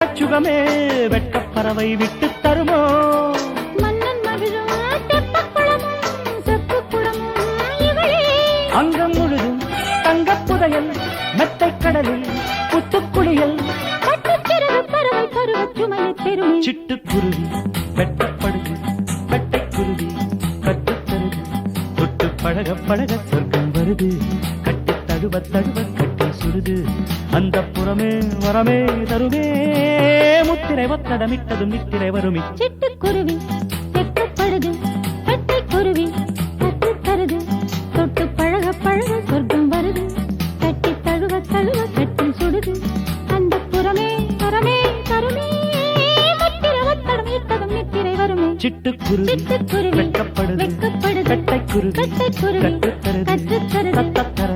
சுகமே வெட்கப்பறவை விட்டு தருமோ மன்னன் மகிழும். அங்கம் முழுதும் தங்கப் புதையல் மெத்தைக் கடலில் புத்துக்குளியல் பறவை பருவச் சுமையைப் பெறுமே. சிட்டுக்குருவி வெட்டப்படுது வெட்டைக்குருவி கட்டுத்தருது தொட்டு பழக பழக சொர்க்கம் வருது கட்டு தழுவ தழுவ கட்டி சுடுது அந்த புறமே வரமே தருமே முத்திரை ஒத்தடமிட்டதும் நித்திரை வருமி. சிட்டுக்குருவி வெட்கப்படுது பெட்டைக் குருவி கற்றுத் தருது தொட்டு பழக பழக சொர்க்கம் வருது. கட்டி தழுவ தழுவ கட்டி சுடுது. அந்த புறமே பரமே தருமே. முத்திர ஒத்தடம் இட்டதும் நித்திரை வருமே. சிட்டுக்குருவி சிட்டுக்குருவி வெட்கப்படுது. வெட்கப்படுது. கட்டைக்குருவி கட்டைக்குருவி கட்டுத்தருது